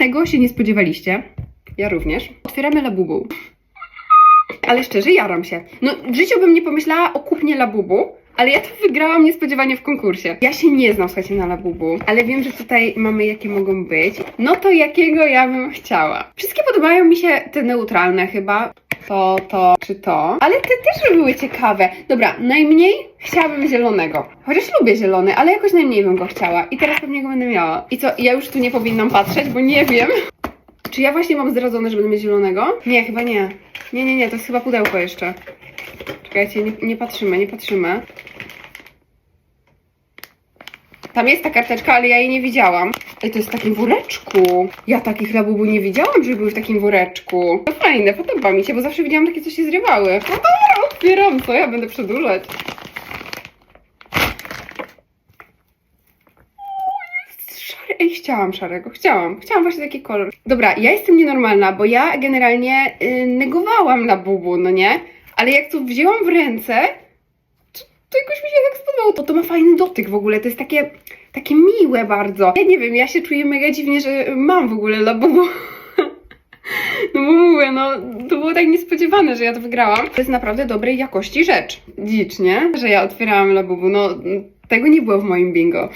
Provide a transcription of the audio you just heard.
Tego się nie spodziewaliście. Ja również. Otwieramy Labubu. Ale szczerze, jaram się. No, w życiu bym nie pomyślała o kupnie Labubu, ale ja to wygrałam niespodziewanie w konkursie. Ja się nie znam, słuchajcie, na Labubu, ale wiem, że tutaj mamy jakie mogą być. No to jakiego ja bym chciała? Wszystkie podobają mi się te neutralne chyba. To, to, czy to. Ale te też by były ciekawe. Dobra, najmniej chciałabym zielonego. Chociaż lubię zielony, ale jakoś najmniej bym go chciała. I teraz pewnie go będę miała. I co, ja już tu nie powinnam patrzeć, bo nie wiem. Czy ja właśnie mam zdradzone, że będę mieć zielonego? Nie, chyba nie. Nie, nie, nie, to jest chyba pudełko jeszcze. Czekajcie, nie, nie patrzymy, nie patrzymy. Tam jest ta karteczka, ale ja jej nie widziałam. Ej, to jest w takim woreczku. Ja takich labubu nie widziałam, żeby były w takim woreczku. To fajne, podoba mi się, bo zawsze widziałam takie, co się zrywały. No dobra, otwieram, co ja będę przedłużać. Ej, chciałam szarego, chciałam. Chciałam właśnie taki kolor. Dobra, ja jestem nienormalna, bo ja generalnie y, negowałam Labubu, no nie? Ale jak to wzięłam w ręce, to, jakoś mi się tak spodobało. To, to ma fajny dotyk w ogóle, to jest takie, takie miłe bardzo. Ja nie wiem, ja się czuję mega dziwnie, że mam w ogóle Labubu. No bo mówię, no to było tak niespodziewane, że ja to wygrałam. To jest naprawdę dobrej jakości rzecz. Dzicz, nie? Że ja otwierałam Labubu, no tego nie było w moim bingo.